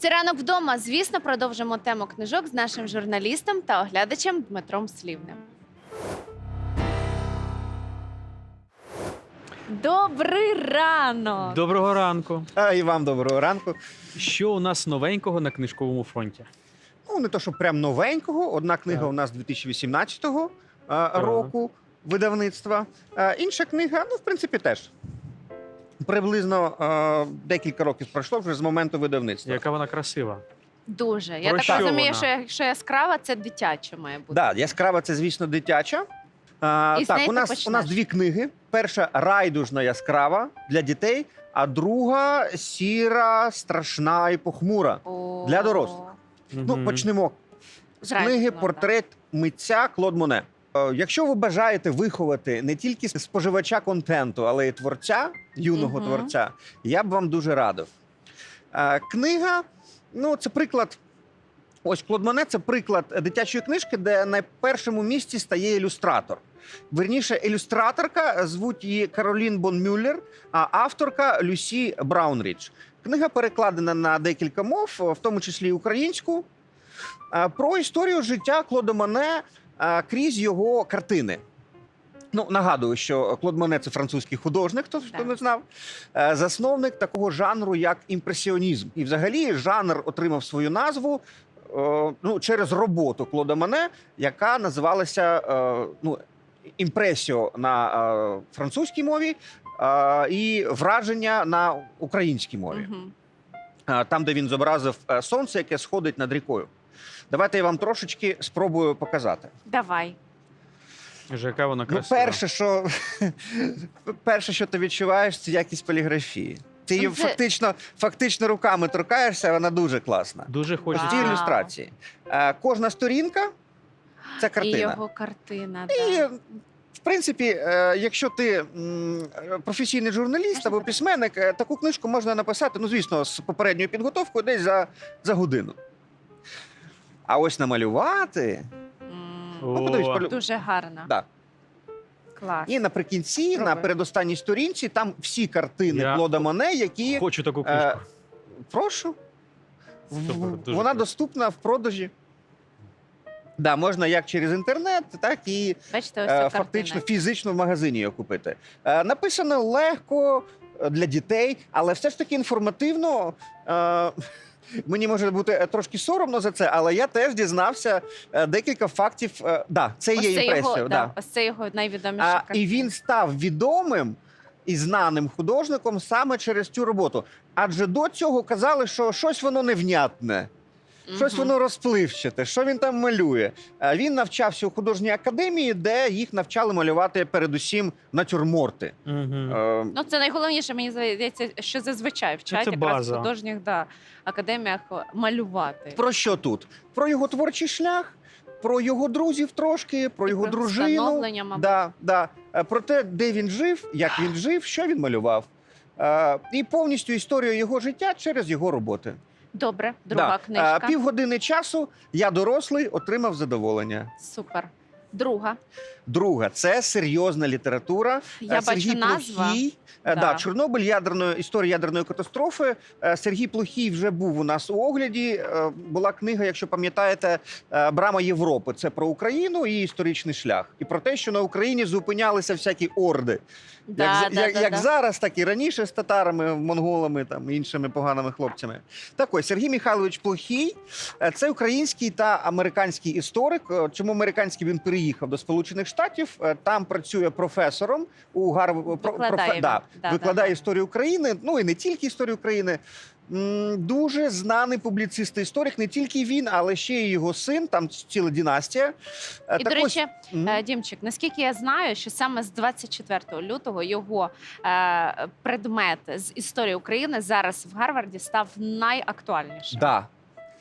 Це ранок вдома. Звісно, продовжимо тему книжок з нашим журналістом та оглядачем Дмитром Слівним. Добрий ранок! Доброго ранку. А, і вам доброго ранку. Що у нас новенького на книжковому фронті? Ну, не то, що прям новенького. Одна книга Так. у нас 2018 а, року видавництва. Інша книга, ну, в принципі, теж. Приблизно а, декілька років пройшло вже з моменту видавництва. Яка вона красива? Дуже. Я Про так що розумію, вона? що якщо яскрава, це дитяче має бути. Да, яскрава це, звісно, дитяча. А, І з неї так, у ти нас, у почнеш. нас дві книги. Перша райдужна яскрава для дітей, а друга сіра, страшна і похмура. О, Для дорослих. Ну, Мгм. почнемо з Зразу, книги. Портрет митця Клод Моне. Е, Якщо ви бажаєте виховати не тільки споживача контенту, але й творця, юного Мгм. творця, я б вам дуже радив. Е, Книга, ну, це приклад. Ось Клод Моне це приклад дитячої книжки, де на першому місці стає ілюстратор. Верніше, ілюстраторка звуть її Каролін Бон Мюллер, а авторка Люсі Браунрідж. Книга перекладена на декілька мов, в тому числі і українську, е, про історію життя Клода Моне е, крізь його картини. Ну, нагадую, що Клод Моне це французький художник, хто, хто не знав, е, засновник такого жанру, як імпресіонізм. І взагалі жанр отримав свою назву е, ну, через роботу Клода Моне, яка називалася е, ну, імпресіо на французькій мові і враження на українській мові. Там, де він зобразив сонце, яке сходить над рікою. Давайте я вам трошечки спробую показати. Давай. Яка вона Ну, перше, що перше, що ти відчуваєш, це якість поліграфії. Ти її Ну, це- фактично, фактично руками торкаєшся, вона дуже класна. Дуже хочеться. Ті ілюстрації. Е, Кожна сторінка це І картина. його картина. І, в принципі, е, якщо ти професійний журналіст або письменник, е, таку книжку можна написати, ну, звісно, з попередньою підготовкою десь за, за годину. А ось намалювати. Ну, подивись, полю- Дуже гарно. Да. Клас. І наприкінці, Спробуй. на передостанній сторінці, там всі картини Я Клода Моне, які. Хочу таку Е, книжку. прошу. Супер, дуже Вона круто. доступна в продажі. Да, можна як через інтернет, так і Бачите, ось е, ця фактично картина. фізично в магазині його купити. Е, написано легко е, для дітей, але все ж таки інформативно. Е, Мені може бути е, трошки соромно за це, але я теж дізнався е, декілька фактів. Е, да, це Ось є це імпресіо. його, да. да, ось це його найвідоміша і він став відомим і знаним художником саме через цю роботу. Адже до цього казали, що щось воно невнятне, щось воно розпливчате, що він там малює. А Він навчався у художній академії, де їх навчали малювати передусім натюрморти. Е, Ну, це найголовніше, мені здається, що зазвичай вчать це якраз база. в художніх да, академіях малювати. Про що тут? Про його творчий шлях, про його друзів трошки, про його про дружину. встановлення, мабуть. Да, да. Е, Про те, де він жив, як він жив, що він малював. Е, І повністю історію його життя через його роботи. Добре, друга Да. книжка. Е, Півгодини часу я дорослий отримав задоволення. Супер. Друга. Друга це серйозна література. Я Е, Сергій бачу назва. Плохій. Е, Да. Да. Чорнобиль, ядерної історія ядерної катастрофи. Е, Сергій Плохій вже був у нас у огляді. Була книга, якщо пам'ятаєте, Брама Європи. Це про Україну і історичний шлях, і про те, що на Україні зупинялися всякі орди. Да, як, да, як, да, як да. зараз, так і раніше з татарами, монголами там іншими поганими хлопцями. Так ось Сергій Михайлович Плохій це український та американський історик. Чому американський він переїхав до Сполучених Штатів? Е, Там працює професором у Гарв... Викладає він. да, Да, викладає да, історію України. Ну і не тільки історію України. Дуже знаний публіцист і історик, не тільки він, але ще й його син. Там ціла династія. Е, І, так до ось, речі, мгм. Е, Дімчик, наскільки я знаю, що саме з 24 лютого його е, предмет з історії України зараз в Гарварді став найактуальнішим. да,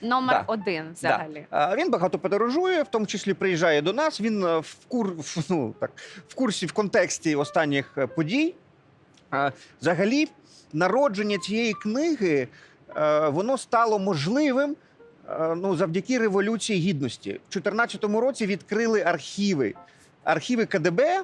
Номер Да. один взагалі. А, Він багато подорожує, в тому числі приїжджає до нас. Він е, в кур в- ну так в курсі в контексті останніх е, подій. Взагалі, народження цієї книги е, воно стало можливим. Ну, завдяки революції гідності. В 2014 році відкрили архіви. Архіви КДБ,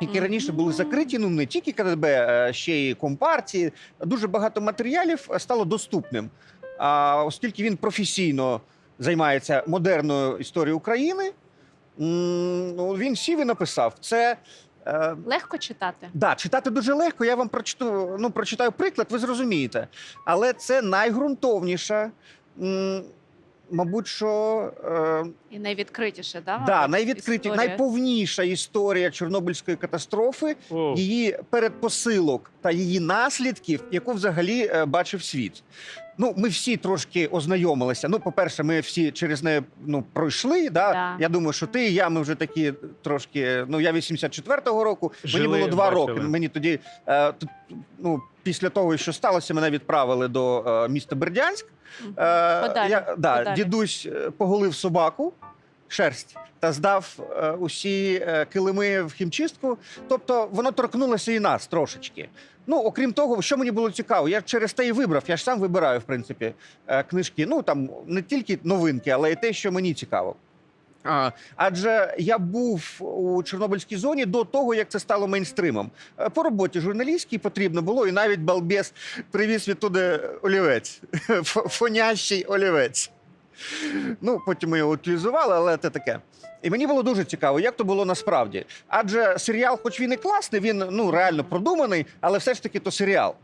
які раніше були закриті, ну не тільки КДБ, а ще й Компартії. Дуже багато матеріалів стало доступним. А оскільки він професійно займається модерною історією України, ну, він сів і написав. Це е, Легко читати. да, читати дуже легко. Я вам прочитаю, ну, прочитаю приклад, ви зрозумієте. Але це найґрунтовніша, мабуть, що. Е, І найвідкритіше, да? Да, найвідкриті, історія? найповніша історія Чорнобильської катастрофи, О, її передпосилок та її наслідків, яку взагалі е, бачив світ. Ну, ми всі трошки ознайомилися. Ну, по-перше, ми всі через неї ну, пройшли. Да? Да. Я думаю, що ти і я, ми вже такі трошки. Ну, я 84-го року, Жили, мені було два бачили. роки. Мені тоді, е, ну, після того, що сталося, мене відправили до е, міста Бердянськ. Е, Подалі, я, да, подалі. Дідусь е, поголив собаку, шерсть, та здав е, усі е, килими в хімчистку. Тобто воно торкнулося і нас трошечки. Ну, окрім того, що мені було цікаво, я через те і вибрав. Я ж сам вибираю, в принципі, е, книжки. Ну там не тільки новинки, але й те, що мені цікаво. А, адже я був у Чорнобильській зоні до того, як це стало мейнстримом. По роботі журналістській потрібно було, і навіть балбес привіз відтуди олівець, фонящий олівець. Ну, потім ми його утилізували, але це таке. І мені було дуже цікаво, як то було насправді. Адже серіал, хоч він і класний, він ну реально продуманий, але все ж таки то серіал.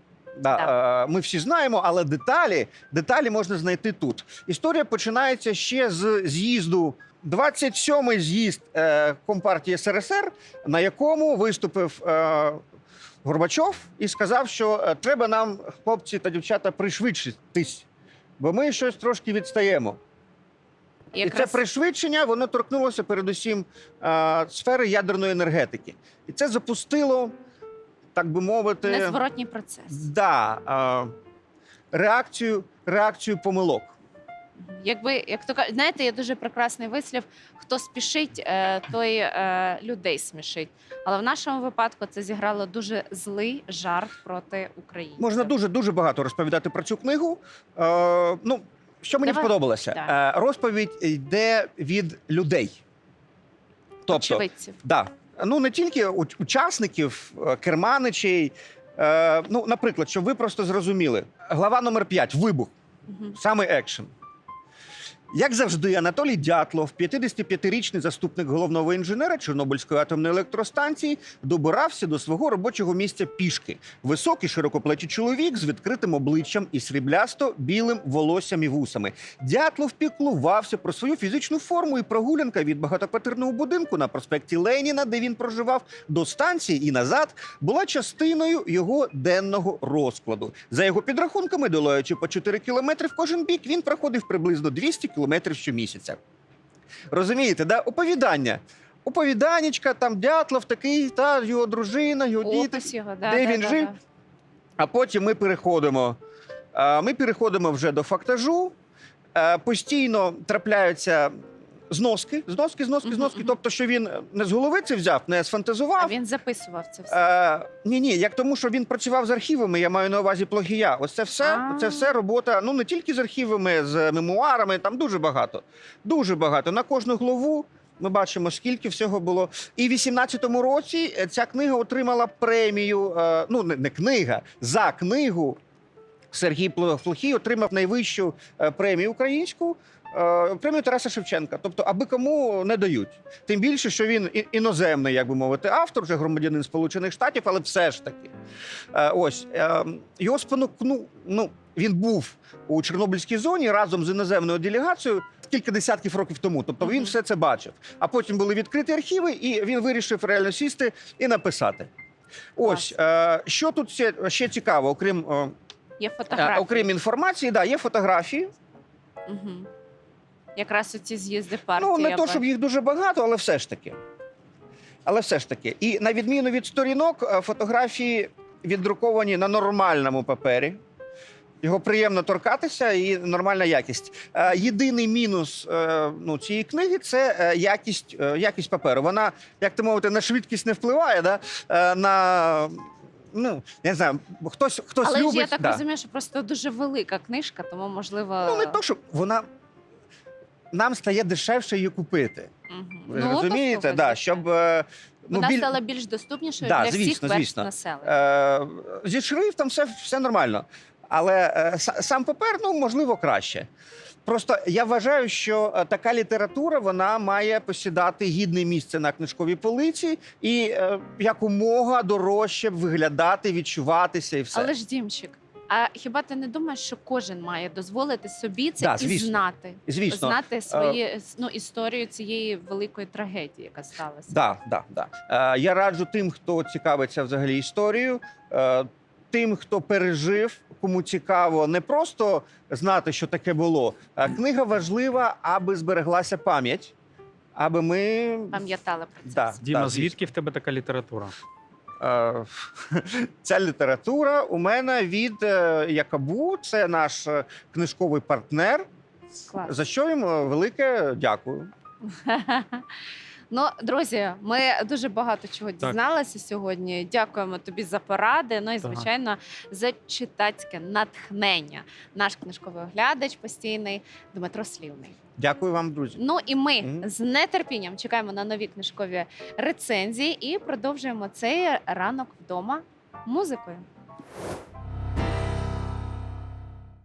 Да, е, ми всі знаємо, але деталі, деталі можна знайти тут. Історія починається ще з з'їзду. 27-й з'їзд е, Компартії СРСР, на якому виступив е, Горбачов і сказав, що е, треба нам, хлопці та дівчата, пришвидшитись, бо ми щось трошки відстаємо. І це пришвидшення воно торкнулося передусім е, сфери ядерної енергетики. І це запустило, так би мовити, незворотній процес. да, е, реакцію, реакцію помилок. Якби, як то кажуть, знаєте, є дуже прекрасний вислів: хто спішить, е, той е, людей смішить. Але в нашому випадку це зіграло дуже злий жарт проти України. Можна дуже дуже багато розповідати про цю книгу. Е, ну, що мені Давай. сподобалося? Так. Е, розповідь йде від людей. Тобто, очевидців. Да. Ну не тільки у- учасників, е, керманичей. Е, ну, наприклад, щоб ви просто зрозуміли, глава номер 5 вибух, Мгм. саме екшен. Як завжди, Анатолій Дятлов, 55-річний заступник головного інженера Чорнобильської атомної електростанції, добирався до свого робочого місця пішки. Високий широкоплечий чоловік з відкритим обличчям і сріблясто білим волоссям і вусами. Дятлов піклувався про свою фізичну форму і прогулянка від багатоквартирного будинку на проспекті Леніна, де він проживав, до станції і назад, була частиною його денного розкладу. За його підрахунками, долаючи по 4 кілометри в кожен бік, він проходив приблизно 200 кілометрів щомісяця. Розумієте, да? Оповідання. Оповіданечка, там Дятлов такий, та його дружина, його діти. Опис його, да, Де да, він да, жив? да. А потім ми переходимо. а, Ми переходимо вже до фактажу. Е, Постійно трапляються зноски, зноски, зноски, зноски. Тобто, що він не з голови це взяв, не А він записував це все. Е, ні, ні, як тому, що він працював з архівами, я маю на увазі плагія. Ось це все, А. це все робота. Ну не тільки з архівами, з мемуарами. Там дуже багато. Дуже багато. На кожну главу ми бачимо, скільки всього було. І в 18-му році ця книга отримала премію. е, ну, не, не книга, за книгу. Сергій Плохій отримав найвищу е, премію українську. е, Премію Тараса Шевченка, тобто, аби кому не дають. Тим більше, що він іноземний, як би мовити, автор, вже громадянин Сполучених Штатів, але все ж таки. Е, Ось його спонукну. Ну він був у Чорнобильській зоні разом з іноземною делегацією кілька десятків років тому. Тобто він все це бачив. А потім були відкриті архіви, і він вирішив реально сісти і написати. Ось що тут ще, цікаво, окрім, Є е, фотографії. окрім інформації, да, є фотографії. Мгм. Якраз оці з'їзди партії. Ну, не то, щоб їх дуже багато, але все ж таки. Але все ж таки. І на відміну від сторінок, е, фотографії віддруковані на нормальному папері. Його приємно торкатися і нормальна якість. Е, Єдиний мінус ну, цієї книги це якість, якість паперу. Вона, як ти мовити, на швидкість не впливає. Да? На, ну, я не знаю, хтось, хтось Але любить. ж я так да. розумію, що просто дуже велика книжка, тому можливо. Ну, не то, що вона нам стає дешевше її купити. Мгм. Ви Ну, розумієте, да, щоб е, ну, Вона біль- стала більш доступнішою Да, для всіх звісно, верств звісно. населення. е, зі шрифтом все, все нормально. Але е, сам папер, ну можливо, краще. Просто я вважаю, що е, така література вона має посідати гідне місце на книжковій полиці і е, якомога дорожче виглядати, відчуватися і все. Але ж Дімчик, а хіба ти не думаєш, що кожен має дозволити собі це Да, і звісно. знати? Звісно, знати свої ну, історію цієї великої трагедії, яка сталася? Да, да, да. Е, я раджу тим, хто цікавиться взагалі історією, е, тим, хто пережив, кому цікаво не просто знати, що таке було. Книга важлива, аби збереглася пам'ять, аби ми Пам'ятали про це. Да. Діма, звісно. звідки в тебе така література? Е, Ця література у мене від е, Якабу, це наш е, книжковий партнер. Клас. За що їм велике дякую. Ну, друзі, ми дуже багато чого дізналися сьогодні. Дякуємо тобі за поради. Ну і Так. звичайно за читацьке натхнення. Наш книжковий оглядач постійний Дмитро Слівний. Дякую вам, друзі. Ну і ми Мгм. з нетерпінням чекаємо на нові книжкові рецензії і продовжуємо цей ранок вдома музикою.